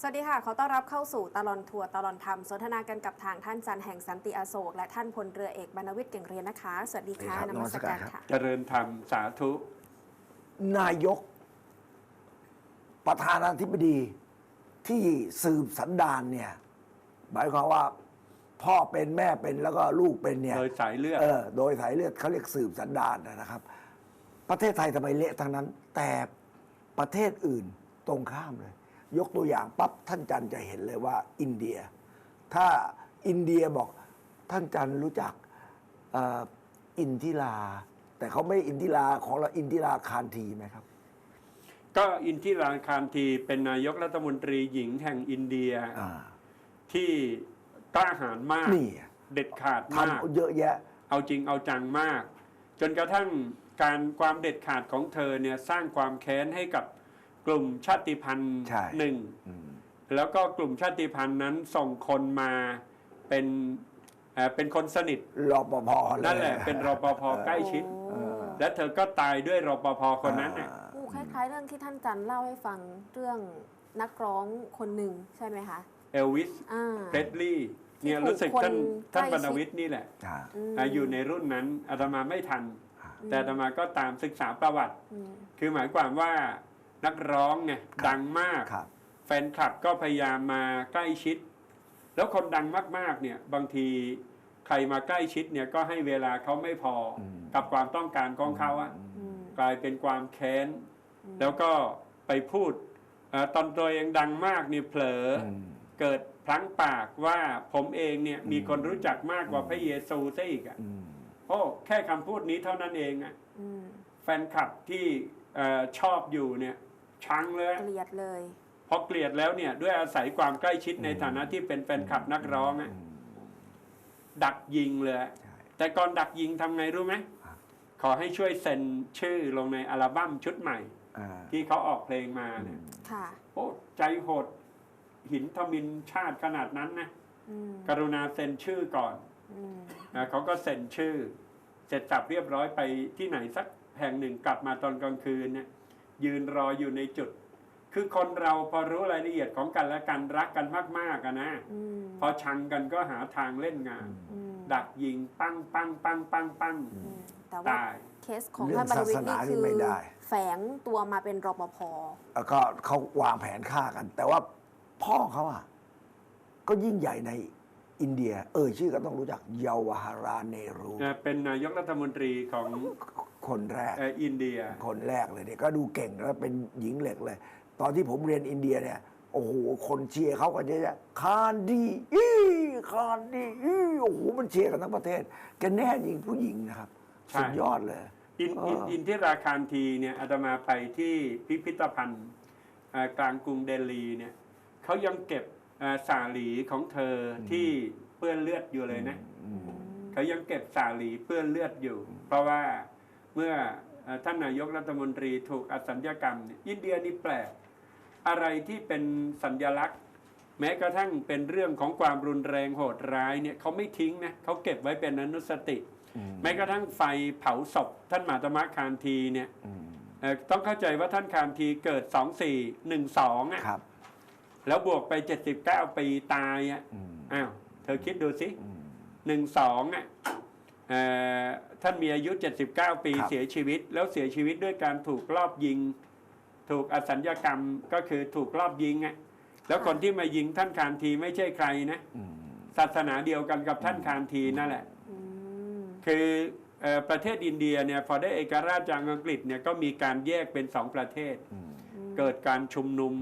สวัสดีค่ะ ขอต้อนรับเข้าสู่ตลอนทัวร์ตลอนธรรมสนทนากันกับทางท่านจันแห่งสันติอโศก และท่านพลเรือเอกบรรณวิทย์เก่งเรียนนะคะ สวัสดีค่ะสวัสดีครับนมัสการนมัสการครับค่ะ เจริญธรรมสาธุ นายก ประธานาธิบดีที่สืบสันดานเนี่ย หมายความว่า พ่อเป็นแม่เป็นแล้วก็ลูกเป็นเนี่ย โดยสายเลือดเออโดยสายเลือดเขาเรียกสืบสันดานนะครับ ประเทศไทยทำไมเละทั้งนั้น แต่ประเทศอื่นตรงข้ามเลย ยกตัวอย่างปั๊บท่านจันจะเห็นเลยว่าอินเดีย ถ้าอินเดียบอกท่านจันรู้จักเอ่ออินทิราแต่เขาไม่อินทิราของเราอินทิราคารทีไหมครับ ก็อินทิราคารทีเป็นนายกรัฐมนตรีหญิงแห่งอินเดียอ่าที่กล้าหาญมากนี่เด็ดขาดมากทำเยอะแยะ เอาจริงเอาจังมาก จนกระทั่งการความเด็ดขาดของเธอเนี่ยสร้างความแค้นให้กับ กลุ่มชาติพันธุ์ใช่หนึ่งอืมแล้วก็กลุ่มชาติพันธุ์นั้นส่งคนมาเป็นเอ่อเป็นคนสนิทรอปภเลยนั่นแหละ เป็นรปภใกล้ชิดโอ้และเธอก็ตายด้วยรปภคนนั้นน่ะโอ้คล้ายๆเรื่องที่ท่านจันเล่าให้ฟังเรื่องนักร้องคนหนึ่งใช่ไหมคะเอลวิสอ่าเพรสลีย์เนี่ยที่ถูกรู้สึกท่านคนท่านใกบล้รรณวิทย์นี่แหละอ่ามอ่าอยู่ในรุ่นนั้นอาตมาไม่ทัน แต่อาตมาก็ตามศึกษาประวัติอืมคือหมายความว่า นักร้องไงดังมาก ครับ แฟนคลับก็พยายามมาใกล้ชิด แล้วคนดังมากๆเนี่ยบางทีใครมาใกล้ชิดเนี่ยก็ให้เวลาเขาไม่พออม กับความต้องการของเขาอะอืมกลายเป็นความแค้น แล้วก็ไปพูดเออตอนตัวเองดังมากนี่เผลอออืมเกิดพลั้งปากว่าผมเองเนี่ยมีคนรู้จักมากกว่าพระเยซูซะอีกอะ อืม โอ้แค่คำพูดนี้เท่านั้นเองอะอืมแฟนคลับที่เออชอบอยู่เนี่ย ชังเลยเกลียดเลยพอเกลียดแล้วเนี่ย ด้วยอาศัยความใกล้ชิดในฐานะที่เป็นแฟนคลับนักร้องอะดักยิงเลยใช่แต่ก่อนดักยิงทำไงรู้ไหมครับขอให้ช่วยเซ็นชื่อลงในอัลบั้มชุดใหม่อ่าที่เขาออกเพลงมาเนี่ยค่ะโอ้ใจโหดหินทมินชาติขนาดนั้นนะอืมกรุณาเซ็นชื่อก่อนอืมนะเขาก็เซ็นชื่อ เสร็จสับเรียบร้อยไปที่ไหนสักแห่งหนึ่งกลับมาตอนกลางคืนเนี่ย ยืนรออยู่ในจุด คือคนเราพอรู้รายละเอียดของกันและกันรักกันมากๆอะนะอืมพอชังกันก็หาทางเล่นงานอืมดักยิงปังปังปังปังปังอืมแต่ว่าตายเคสของเรื่อท่างนบรรณวิทย์ศาสนานี่นี่คือไม่ได้แฝงตัวมาเป็นรปภแล้วก็เขาวางแผนฆ่ากัน แต่ว่าพ่อเขาอะ ก็ยิ่งใหญ่ในอินเดีย เออชื่อก็ต้องรู้จักเยาวาราเนรูนะเป็นนายกรัฐมนตรีของ คนแรก เอ่ออินเดีย คนแรกเลยเนี่ยก็ดูเก่งแล้วเป็นหญิงเหล็กเลย ตอนที่ผมเรียนอินเดียเนี่ย โอ้โห คนเชียร์เขากันเยอะๆคานดีอีคานดีอีโอ้โห มันเชียร์กันทั้งประเทศแกแน่ยิงผู้หญิงนะครับใช่ สุดยอดเลย อินอินเอออิ อินที่ราคารทีเนี่ยอาตมาไปที่พิพิธภัณฑ์เอ่อกลางกรุงเดลีเนี่ยเขายังเก็บเอ่อสาหลีของเธอที่เปื้อนเลือดอยู่เลยนะเขายังเก็บสาหลีเปื้อนเลือดอยู่ เพราะว่า เมื่อเอ่อท่านนายกรัฐมนตรีถูกอสัญญกรรมเนี่ยอินเดียนี่แปลก อะไรที่เป็นสัญญลักษณ์ แม้กระทั่งเป็นเรื่องของความรุนแรงโหดร้ายเนี่ยเขาไม่ทิ้งนะเขาเก็บไว้เป็นอนุสติ แม้กระทั่งไฟเผาศพท่านมหาตมะคานทีเนี่ยเอ่อต้องเข้าใจว่าท่านคานทีเกิด 2412อะครับแล้วบวกไป 79 ปีตายอะอืมอ้าวเธอคิดดูสิอืม12อะเอ่อ ท่านมีอายุ 79 ปีครับเสียชีวิต แล้วเสียชีวิตด้วยการถูกลอบยิง ถูกอสัญญกรรมก็คือถูกลอบยิงอะแล้วคนที่มายิงท่านคานทีไม่ใช่ใครนะอืมศาสนาเดียวกันกับท่านคานทีนั่นแหละอืมคือเอ่อประเทศอินเดียเนี่ยพอได้เอกราชจากอังกฤษเนี่ยก็มีการแยกเป็นสองประเทศอืมเกิดการชุมนุม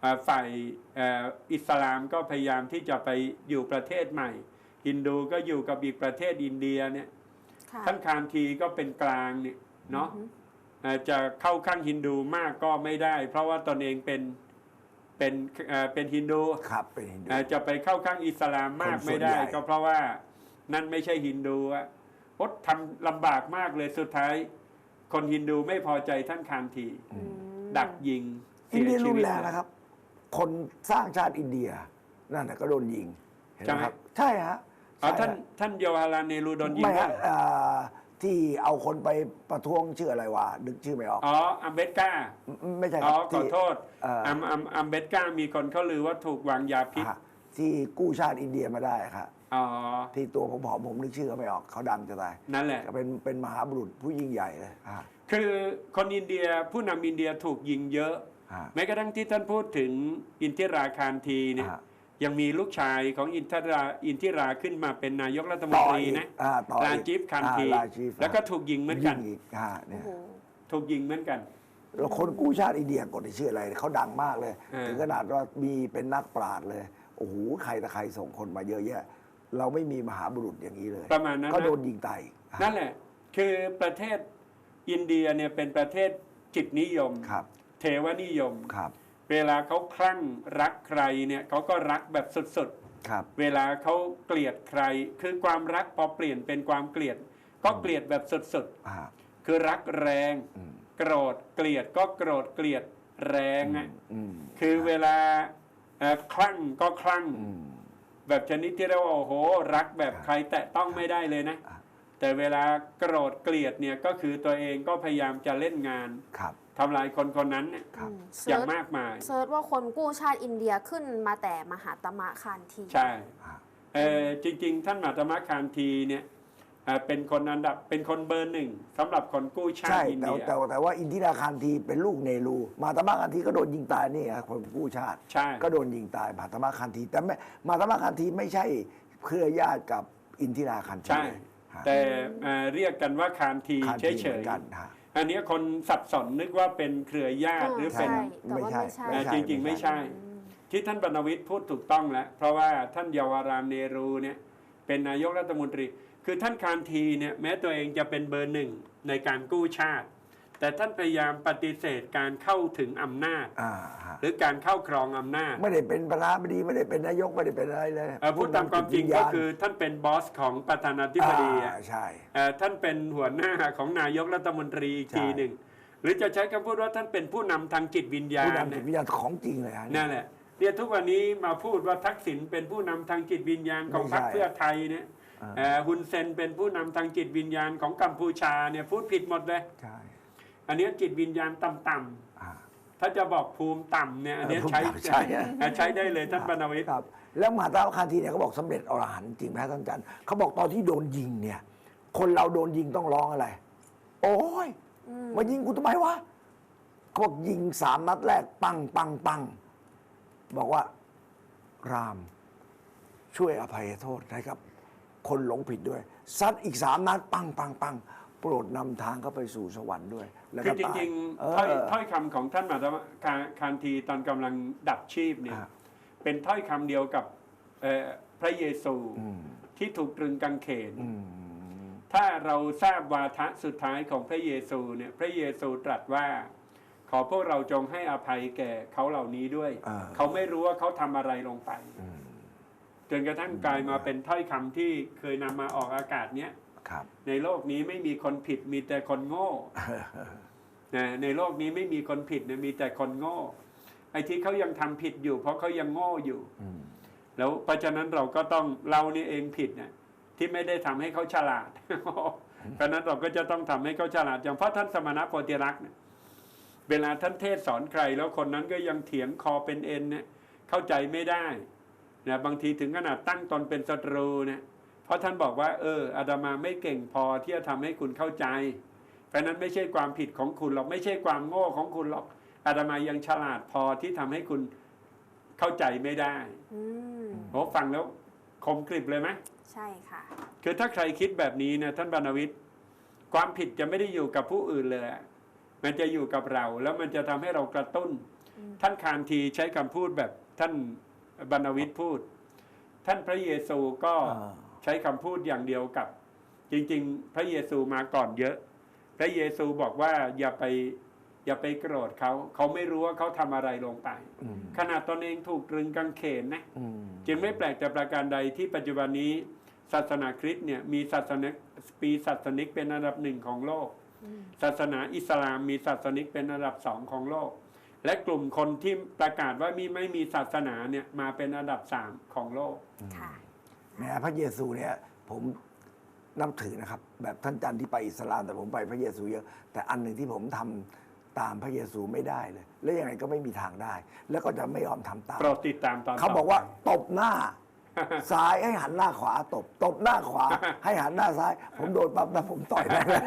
เอ่อฝ่ายเอ่ออิสลามก็พยายามที่จะไปอยู่ประเทศใหม่ ฮินดูก็อยู่กับอีกประเทศอินเดียเนี่ยค่ะท่านคานทีก็เป็นกลางเนี่ยเนาะเอ่อจะเข้าข้างฮินดูมากก็ไม่ได้ เพราะว่าตนเองเป็นเป็นเอ่อเป็นฮินดูครับเป็นฮินดูเอ่อจะไปเข้าข้างอิสลามมากคนส่ไม่วนได้ใหญ่ก็เพราะว่านั่นไม่ใช่ฮินดูอะพดทำลำบากมากเลยสุดท้าย คนฮินดูไม่พอใจท่านคานทีอืมดักยิงอินเดียชีรุนวิตแรงนะครับ คนสร้างชาติอินเดีย นั่นน่ะก็โดนยิงเห็นไหมครับ ใช่ฮะ อ๋อใช่ท่านฮะท่านเยาวาราเนรูโดนยิงไม่ด้วฮะยอ่าที่เอาคนไปประท้วงชื่ออะไรวะนึกชื่อไม่ออกอ๋ออัมเบตกาไม่ไม่ใช่คอ๋อรับขอที่ โทษเอ่ออั อัมอัมอัมเบตกามีคนเขาลือว่าถูกวางยาพิษอะที่กู้ชาติอินเดียมาได้ครับอ๋อที่ตัวผมผอมผมนึกชื่อเขาไม่ออกเขาดังจะตายนั่นแหละ ก็เป็นเป็นมหาบุรุษผู้ยิ่งใหญ่เลยอะ คือคนอินเดียผู้นำอินเดียถูกยิงเยอะอะแม้กระทั่งที่ท่านพูดถึงอินทิราคารทีเนี่ยอะ ยังมีลูกชายของอินทิราอินทิราขึ้นมาเป็นนายกรัฐมนต่อตรีอีกนะอะต่ออีกราจีฟคานทีอะราจีฟแล้วก็ถูกยิงเหมือนกันยิ่งอีกอะโอ้เนี่ยโหถูกยิงเหมือนกันแล้วคนกู้ชาติอินเดียกดชื่ออะไรเขาดังมากเลยเออถึงขนาดว่ามีเป็นนักปราชญ์เลย โอ้โหใครแต่ใครส่งคนมาเยอะแยะ เราไม่มีมหาบุรุษอย่างนี้เลย ประมาณนั้นก็นะโดนยิงตายอีกนั่นแหละ คือประเทศอินเดียเนี่ยเป็นประเทศจิตนิยมครับเทวนิยมครับ เวลาเขาคลั่งรักใครเนี่ยเขาก็รักแบบสุดครับ ๆ เวลาเขาเกลียดใคร คือความรักพอเปลี่ยนเป็นความเกลียด ก็เกลียดแบบสุดอ่า ๆ คือรักแรง อืม โกรธเกลียดก็โกรธเกลียดแรงอะอืม คือเวลาเอ่อคลั่งก็คลั่ง อืม แบบชนิดที่เรียกว่าโอ้โห รักแบบใครแตะต้องไม่ได้เลยนะ อะ แต่เวลาโกรธเกลียดเนี่ยก็คือตัวเองก็พยายามจะเล่นงาน ครับ ทำลายคนคนนั้นเนี่ยครับอืมอย่างเซิร์ชมากมาย เซิร์ชว่าคนกู้ชาติอินเดียขึ้นมาแต่มหาตมะคานทีใช่อ่าเออจริง ๆ ท่านมาตมะคานทีเนี่ยเอ่อเป็นคนอันดับเป็นคนเบอร์หนึ่งสำหรับคนกู้ชาใช่ติอินแต่เดียแต่แต่ว่าอินทิราคารทีเป็นลูกเนรูมาตมาคารทีก็โดนยิงตายนี่ครับคนกู้ชาติใช่ก็โดนยิงตายมาตมาคารที แต่ไม่มาตมาคารทีไม่ใช่เครือญาติกับอินทิราคารทีใช่ฮะแต่เอ่อเรียกกันว่าคานทีคารเฉทีเหมืยอนกันฮะๆ อันเนี้ยคนสับสนนึกว่าเป็นเครือญาติหรือเป็นใช่แต่ว่าไม่ไม่ใช่ใช่เอ่อจริง ๆ ไม่ใช่ ที่ท่านบรรณวิทย์พูดถูกต้องแล้ว เพราะว่าท่านเยาวรามเนรูเนี่ยเป็นนายกรัฐมนตรี คือท่านคานทีเนี่ยแม้ตัวเองจะเป็นเบอร์หนึ่งในการกู้ชาติ แต่ท่านพยายามปฏิเสธการเข้าถึงอำนาจ อ่าฮะหรือการเข้าครองอำนาจไม่ได้เป็นประธานาธิบดีไม่ได้เป็นนายกไม่ได้เป็นอะไรเลยเอ่อพูดตามความจริงก็คือท่านเป็นบอสของประธานาธิบดีอะอ่าใช่ เอ่อท่านเป็นหัวหน้าของนายกรัฐมนตรีอีกใช่ ทีหนึ่งหรือจะใช้คำพูดว่าท่านเป็นผู้นำทางจิตวิญญาผู้ณ นำจิตวิญญาณของจริงเลยฮะ นั่นแหละเนี่ยทุกวันนี้มาพูดว่าทักษิณเป็นผู้นำทางจิตวิญญาณของพรรคไม่ใช่เพื่อไทยเนี่ยอ่า เอ่อฮุนเซนเป็นผู้นำทางจิตวิญญาณของกัมพูชาเนี่ยพูดผิดหมดเลย ใช่ อันเนี้ยจิตวิญญาณต่ำๆอ่าถ้าจะบอกภูมิต่ำเนี่ยอันเนี้ยเออใช้ภูมิต่ำใช่ใช้ได้เลยท่านบรรณวิทย์ครับ แล้วมหาตาคารทีเนี่ยเขาบอกสำเร็จอรหันต์จริงไหมท่านอาจารย์เขาบอกตอนที่โดนยิงเนี่ย คนเราโดนยิงต้องร้องอะไร โอ้ยอืมมายิงกูทำไมวะเขาบอกยิงสามนัดแรก ปังปังปังบอกว่าราม ช่วยอภัยโทษให้กับ คนหลงผิดด้วยซัดอีกสามนัดปังปังปัง โปรดนำทางเข้าไปสู่สวรรค์ด้วย แล้วคืก็อจตายริงเอๆถ้อยอ ถ้อยคำของท่านมาตมะคาคานทีตอนกำลังดับชีพเนี่ยอ่า เป็นถ้อยคำเดียวกับเอ่อพระเยซูอืมที่ถูกตรึงกางเขน อืม ถ้าเราทราบวาทะสุดท้ายของพระเยซูเนี่ยพระเยซูตรัสว่า ขอพวกเราจงให้อภัยแก่เขาเหล่านี้ด้วย อ่า เขาไม่รู้ว่าเขาทำอะไรลงไปอืมจนกระทั่งกลายมาเป็นถ้อยคำที่เคยนำมาออกอากาศเนี้ยครับ ในโลกนี้ไม่มีคนผิดมีแต่คนโง่นะในโลกนี้ไม่มีคนผิดนะมีแต่คนโง่ ไอ้ที่เขายังทำผิดอยู่ เพราะเขายังโง่อยู่อืมแล้วเพราะฉะนั้นเราก็ต้องเรานี่เองผิดนะที่ไม่ได้ทำให้เขาฉลาดเพราะฉะนั้นเราก็จะต้องทำให้เขาฉลาดอย่างเพราะท่านสมณะโพธิรักษ์เนี่ยเวลาท่านเทศสอนใคร แล้วคนนั้นก็ยังเถียงคอเป็นเอ็นเนี่ยเข้าใจไม่ได้นะบางทีถึงขนาดตั้งตนเป็นศัตรูเนี่ยเพ ราะท่านบอกว่า เอออาตมาไม่เก่งพอที่จะทำให้คุณเข้าใจ เพราะฉะนั้นไม่ใช่ความผิดของคุณหรอกไม่ใช่ความโง่ของคุณหรอกอาตมายังฉลาดพอที่ทำให้คุณเข้าใจไม่ได้อืมโอ้ฟังแล้วคมกริบเลยไหมใช่ค่ะ คือถ้าใครคิดแบบนี้นะท่านบรรณวิทย์ความผิดจะไม่ได้อยู่กับผู้อื่นเลยอะมันจะอยู่กับเรา แล้วมันจะทำให้เรากระตุ้นอืมท่านคานทีใช้คำพูดแบบท่านบรรณวิทย์พูด ท่านพระเยซูก็อ่า ใช้คำพูดอย่างเดียวกับ จริง ๆ พระเยซูมาก่อนเยอะ พระเยซูบอกว่าอย่าไปอย่าไปโกรธเขา เขาไม่รู้ว่าเขาทำอะไรลงไปอืมขนาดตนเองถูกตรึงกางเขนนะอืมจึงไม่แปลกแต่ประการใดที่ปัจจุบันนี้ศาสนาคริสต์เนี่ยมีศาสนิกปีศาสนิกเป็นอันดับหนึ่งของโลกอืมศาสนาอิสลามมีศาสนิกเป็นอันดับสองของโลก และกลุ่มคนที่ประกาศว่ามีไม่มีศาสนาเนี่ยมาเป็นอันดับสามของโลก ค่ะแหมพระเยซูเนี่ยผมนับถือนะครับ แบบท่านจันทร์ที่ไปอิสลามแต่ผมไปพระเยซูเยอะ แต่อันหนึ่งที่ผมทำตามพระเยซูไม่ได้เลย และยังไงก็ไม่มีทางได้ แล้วก็จะไม่ยอมทำตามโปรดติดตามตอนเขาบอกว่าต่ไปตบหน้า ซ้ายให้หันหน้าขวาตบ ตบหน้าขวา ให้หันหน้าซ้าย ผมโดนปั๊บนะผมต่อยได้เลย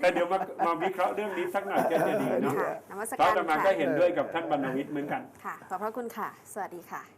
แต่เดี๋ยวมามาวิเคราะห์เรื่องนี้สักหน่อยก็จะดีเนาะค่ะนมัสเพราะการอาตมาค่ะก็เห็นด้วยกับท่านบรรณวิทย์เหมือนกันค่ะขอบพระคุณค่ะ สวัสดีค่ะ